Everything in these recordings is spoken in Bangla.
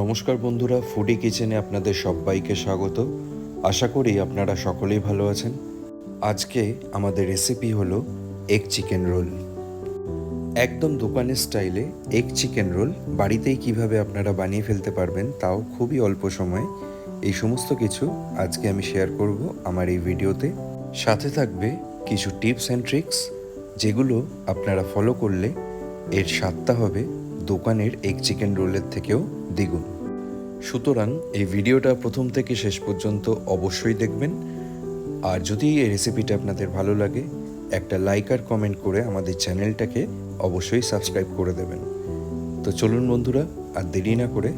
নমস্কার বন্ধুরা ফুডি কিচেনে আপনাদের সবাইকে স্বাগত। আশা করি আপনারা সকলেই ভালো আছেন। আজকে আমাদের রেসিপি হলো এগ চিকেন রোল একদম দোকানের স্টাইলে এগ চিকেন রোল বাড়িতেই কীভাবে আপনারা বানিয়ে ফেলতে পারবেন তাও খুবই অল্প সময়ে। এই সমস্ত কিছু আজকে আমি শেয়ার করব আমার এই ভিডিওতে। সাথে থাকবে কিছু টিপস অ্যান্ড ট্রিক্স যেগুলো আপনারা ফলো করলে এর স্বাদটা হবে দোকানের এগ চিকেন রোলের থেকেও দ্বিগুণ। সুতরাং এই ভিডিওটা প্রথম থেকে শেষ পর্যন্ত অবশ্যই দেখবেন। আর যদি এই রেসিপিটা আপনাদের ভালো লাগে, একটা লাইক আর কমেন্ট করে আমাদের চ্যানেলটাকে অবশ্যই সাবস্ক্রাইব করে দেবেন। তো চলুন বন্ধুরা, আর দেরি না করে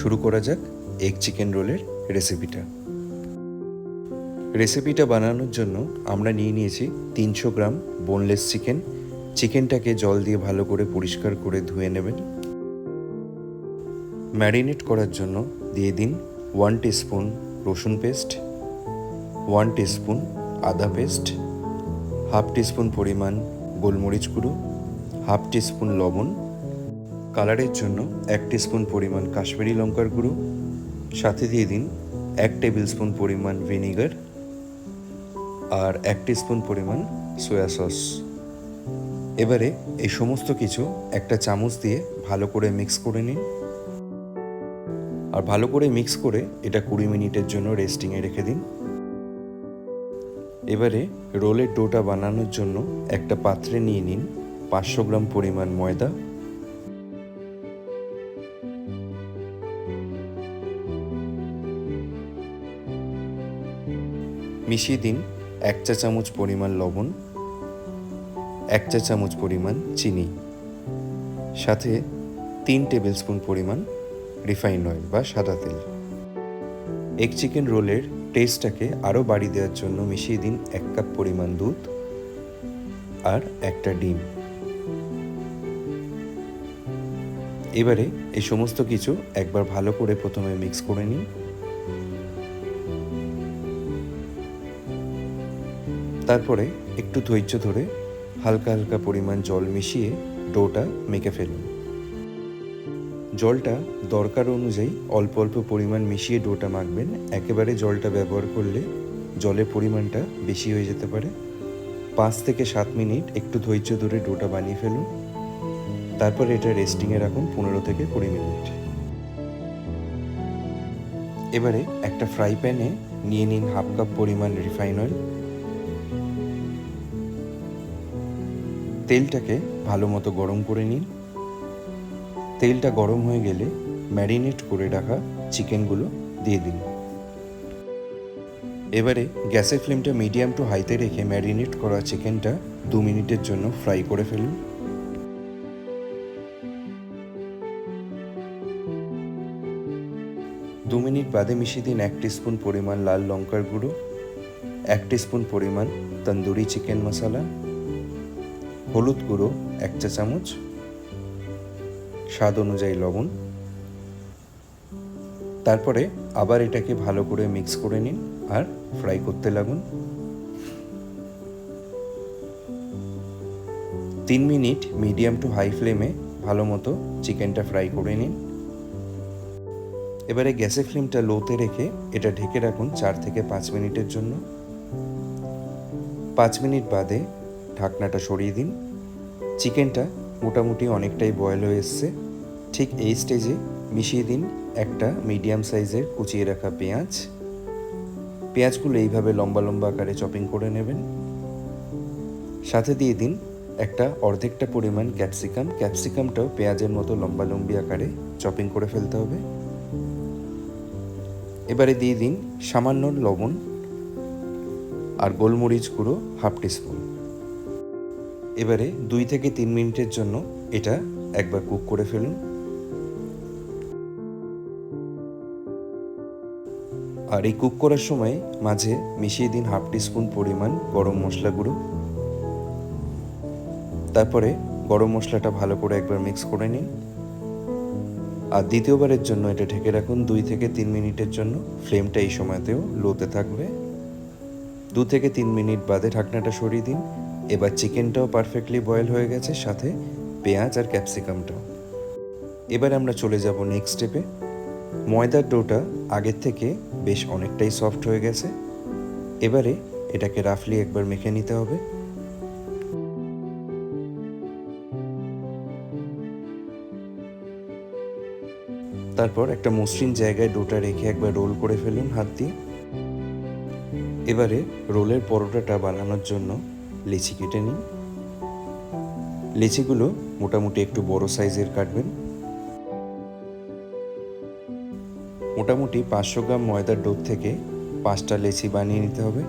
শুরু করা যাক এগ চিকেন রোলের রেসিপিটা রেসিপিটা বানানোর জন্য আমরা নিয়ে নিয়েছি তিনশো গ্রাম বোনলেস চিকেন চিকেনটাকে জল দিয়ে ভালো করে পরিষ্কার করে ধুয়ে নেবেন। ম্যারিনেট করার জন্য দিয়ে দিন ওয়ান স্পুন রসুন পেস্ট ওয়ান স্পুন আদা পেস্ট হাফ টিস্পুন পরিমাণ গোলমরিচ গুঁড়ো হাফ টিস্পুন লবণ কালারের জন্য এক স্পুন পরিমাণ কাশ্মীরি লঙ্কার গুঁড়ো, সাথে দিয়ে দিন এক টেবিল স্পুন পরিমাণ ভিনিগার আর এক স্পুন পরিমাণ সয়া সস এবারে এই সমস্ত কিছু একটা চামচ দিয়ে ভালো করে মিক্স করে নিন। আর ভালো করে মিক্স করে এটা কুড়ি মিনিটের জন্য রেস্টিংয়ে রেখে দিন। এবারে রোলের ডোটা বানানোর জন্য একটা পাত্রে নিয়ে নিন পাঁচশো গ্রাম পরিমাণ ময়দা। মিশিয়ে দিন এক চা চামচ পরিমাণ লবণ। এক চা চামচ পরিমাণ চিনি, সাথে তিন টেবিল স্পুন পরিমাণ রিফাইন অয়েল বা সাদা তেল। এক চিকেন রোলের টেস্টটাকে আরও বাড়িয়ে দেওয়ার জন্য মিশিয়ে দিন এক কাপ পরিমাণ দুধ আর একটা ডিম। এবারে এই সমস্ত কিছু একবার ভালো করে প্রথমে মিক্স করে নিন। তারপরে একটু ধৈর্য ধরে হালকা হালকা পরিমাণ জল মিশিয়ে ডোটা মেখে ফেলুন। জলটা দরকার অনুযায়ী অল্প অল্প পরিমাণ মিশিয়ে ডোটা মাখবেন। একেবারে জলটা ব্যবহার করলে জলের পরিমাণটা বেশি হয়ে যেতে পারে। পাঁচ থেকে সাত মিনিট একটু ধৈর্য ধরে ডোটা বানিয়ে ফেলুন। তারপর এটা রেস্টিংয়ে রাখুন পনেরো থেকে কুড়ি মিনিট। এবারে একটা ফ্রাই প্যানে নিয়ে নিন হাফ কাপ পরিমাণ রিফাইন অয়েল তেলটাকে ভালো মতো গরম করে নিন। তেলটা গরম হয়ে গেলে ম্যারিনেট করে রাখা চিকেনগুলো দিয়ে দিন। এবারে গ্যাসের ফ্লেমটা মিডিয়াম টু হাইতে রেখে ম্যারিনেট করা চিকেনটা দু মিনিটের জন্য ফ্রাই করে ফেলুন। দু মিনিট বাদে মিশিয়ে দিন এক স্পুন পরিমাণ লাল লঙ্কার গুঁড়ো, এক স্পুন পরিমাণ তন্দুরি চিকেন মশলা হলুদ গুঁড়ো, এক চা চামচ। স্বাদ অনুযায়ী লবণ। তারপরে আবার এটাকে ভালো করে মিক্স করে নিন আর ফ্রাই করতে লাগুন। তিন মিনিট মিডিয়াম টু হাই ফ্লেমে ভালো মতো চিকেনটা ফ্রাই করে নিন। এবারে গ্যাসের ফ্লেমটা লোতে রেখে এটা ঢেকে রাখুন চার থেকে পাঁচ মিনিটের জন্য। পাঁচ মিনিট বাদে ঢাকনাটা সরিয়ে দিন। চিকেনটা মোটামুটি অনেকটাই বয়েল হয়ে এসছে। ঠিক এই স্টেজে মিশিয়ে দিন একটা মিডিয়াম সাইজের কুচিয়ে রাখা পেঁয়াজ। পেঁয়াজগুলো এইভাবে লম্বা লম্বা আকারে চপিং করে নেবেন। সাথে দিয়ে দিন একটা অর্ধেকটা পরিমাণ ক্যাপসিকাম ক্যাপসিকামটাও পেঁয়াজের মতো লম্বা লম্বি আকারে চপিং করে ফেলতে হবে। এবারে দিয়ে দিন সামান্য লবণ আর গোলমরিচ গুঁড়ো হাফ টিস্পুন এবারে দুই থেকে তিন মিনিটের জন্য এটা একবার কুক করে ফেলুন। আর এই কুক করার সময় মাঝে মিশিয়ে দিন হাফ টিস্পুন পরিমাণ গরম মশলা গুঁড়ো। তারপরে গরম মশলাটা ভালো করে একবার মিক্স করে নিন। আর দ্বিতীয়বারের জন্য এটা ঢেকে রাখুন দুই থেকে তিন মিনিটের জন্য। ফ্লেমটা এই সময়তেও লোতে থাকবে। দু থেকে তিন মিনিট বাদে ঢাকনাটা সরিয়ে দিন। এবার চিকেনটাও পারফেক্টলি বয়েল হয়ে গেছে, সাথে পেঁয়াজ আর ক্যাপসিকামটাও এবার আমরা চলে যাব নেক্সট স্টেপে ময়দার ডোটা আগের থেকে বেশ অনেকটাই সফট হয়ে গেছে। এবারে এটাকে রাফলি একবার মেখে নিতে হবে। তারপর একটা মসৃণ জায়গায় ডোটা রেখে একবার রোল করে ফেলুন হাত দিয়ে। এবারে রোলের পরোটাটা বানানোর জন্য লিচি কেটে নিন। লেচিগুলো মোটামুটি একটু বড় সাইজের কাটবেন। মোটামুটি পাঁচশো গ্রাম ময়দার ডোর থেকে পাঁচটা লেচি বানিয়ে নিতে হবে।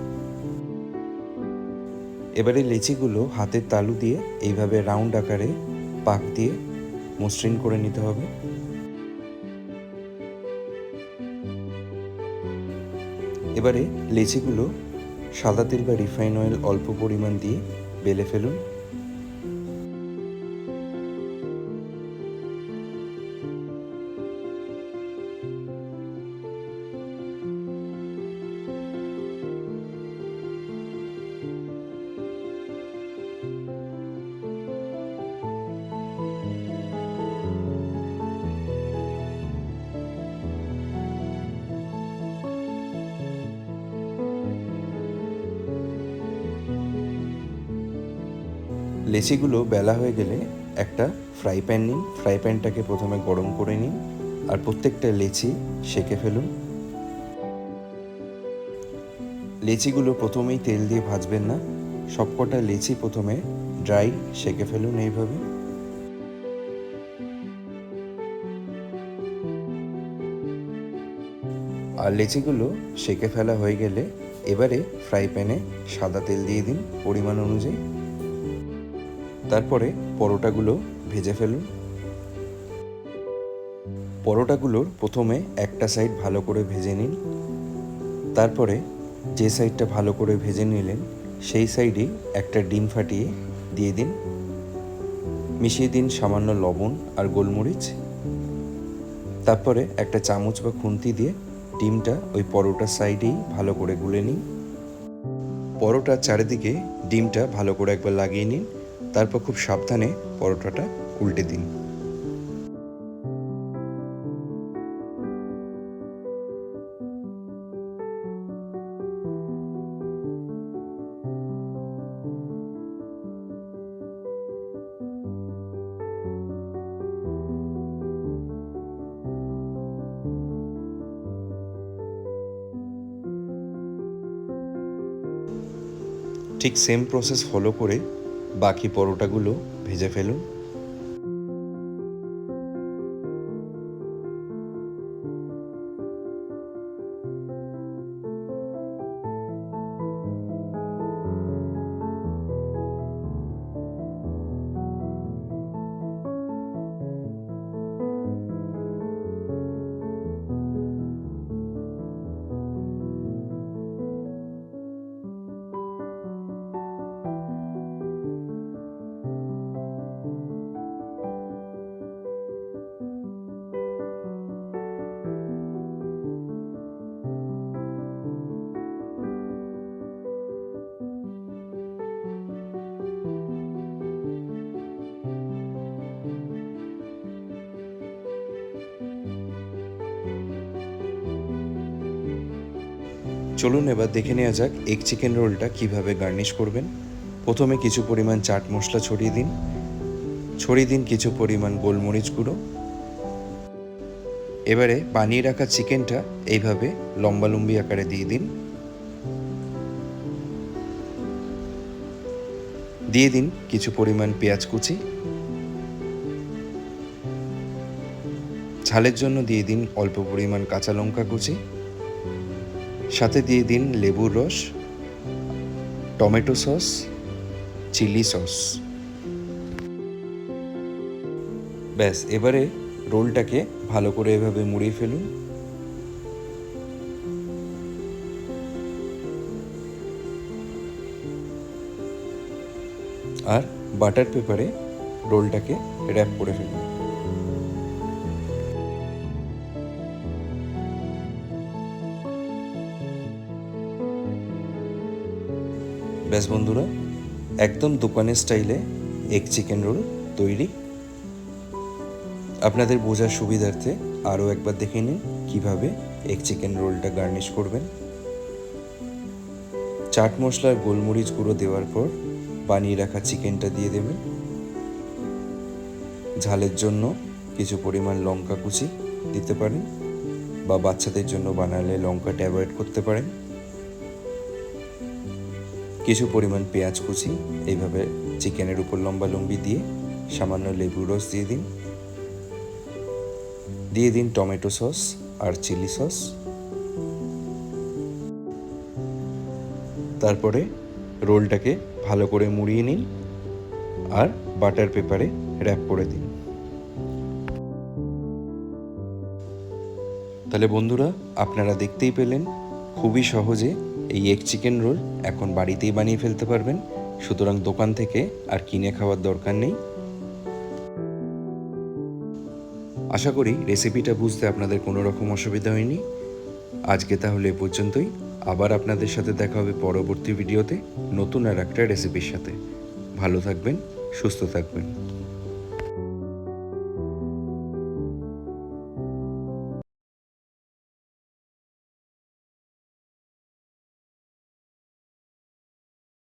এবারে লেচিগুলো হাতের তালু দিয়ে এইভাবে রাউন্ড আকারে পাক দিয়ে মসৃণ করে নিতে হবে। এবারে লেচিগুলো সাদা তেল বা রিফাইন অয়েল অল্প পরিমাণ দিয়ে বেলে ফেলুন। লেচিগুলো বেলা হয়ে গেলে একটা ফ্রাই প্যান নিন। ফ্রাই প্যানটাকে প্রথমে গরম করে নিন আর প্রত্যেকটা লেচি সেকে ফেলুন। লেচিগুলো প্রথমেই তেল দিয়ে ভাজবেন না। সবকটা লেচি প্রথমে ড্রাই সেকে ফেলুন এইভাবে। আর লেচিগুলো সেকে ফেলা হয়ে গেলে এবারে ফ্রাই প্যানে সাদা তেল দিয়ে দিন পরিমাণ অনুযায়ী। তারপরে পরোটাগুলো ভেজে ফেলুন। পরোটাগুলোর প্রথমে একটা সাইড ভালো করে ভেজে নিন। তারপরে যে সাইডটা ভালো করে ভেজে নিলেন, সেই সাইডেই একটা ডিম ফাটিয়ে দিয়ে দিন। মিশিয়ে দিন সামান্য লবণ আর গোলমরিচ। তারপরে একটা চামচ বা খুন্তি দিয়ে ডিমটা ওই পরোটার সাইডেই ভালো করে গুলে নিন। পরোটার চারিদিকে ডিমটা ভালো করে একবার লাগিয়ে নিন। তারপর খুব সাবধানে পরোটাটা উল্টে দিন। ঠিক সেম প্রসেস ফলো করে বাকি পরোটাগুলো ভেজে ফেলুন। চলুন এবার দেখে নেওয়া যাক এগ চিকেন রোলটা কীভাবে গার্নিশ করবেন। প্রথমে কিছু পরিমাণ চাট মশলা ছড়িয়ে দিন। ছড়িয়ে দিন কিছু পরিমাণ গোলমরিচ গুঁড়ো। এবারে বানিয়ে রাখা চিকেনটা এইভাবে লম্বালম্বি আকারে দিয়ে দিন। দিয়ে দিন কিছু পরিমাণ পেঁয়াজ কুচি। ঝালের জন্য দিয়ে দিন অল্প পরিমাণ কাঁচা লঙ্কা কুচি। সাথে দিয়ে দিন লেবুর রস, টমেটো সস, চিলি সস। ব্যাস, এবারে রোলটাকে ভালো করে এভাবে মুড়িয়ে ফেলুন। আর বাটার পেপারে রোলটাকে র্যাপ করে ফেলুন। ব্যাস বন্ধুরা, একদম দোকানের স্টাইলে এগ চিকেন রোল তৈরি। আপনাদের বোঝার সুবিধার্থে আরও একবার দেখে নিন কীভাবে এগ চিকেন রোলটা গার্নিশ করবেন। চাট মশলার গোলমরিচ গুঁড়ো দেওয়ার পর বানিয়ে রাখা চিকেনটা দিয়ে দেবেন। ঝালের জন্য কিছু পরিমাণ লঙ্কা কুচি দিতে পারেন বা বাচ্চাদের জন্য বানালে লঙ্কাটা অ্যাভয়েড করতে পারেন। কিছু পরিমাণ পেঁয়াজ কুচি, এইভাবে চিকেনের উপর লম্বা লম্বি দিয়ে সামান্য লেবু রস দিয়ে দিন। দিয়ে দিন টমেটো সস আর চিলি সস। তারপরে রোলটাকে ভালো করে মুড়িয়ে নিন আর বাটার পেপারে র্যাপ করে দিন। তাহলে বন্ধুরা, আপনারা দেখতেই পেলেন খুবই সহজে এই এগ চিকেন রোল এখন বাড়িতেই বানিয়ে ফেলতে পারবেন। সুতরাং দোকান থেকে আর কিনে খাওয়ার দরকার নেই। আশা করি রেসিপিটা বুঝতে আপনাদের কোনো রকম অসুবিধা হয়নি। আজকে তাহলে এ পর্যন্তই। আবার আপনাদের সাথে দেখা হবে পরবর্তী ভিডিওতে নতুন আর একটা রেসিপির সাথে। ভালো থাকবেন, সুস্থ থাকবেন।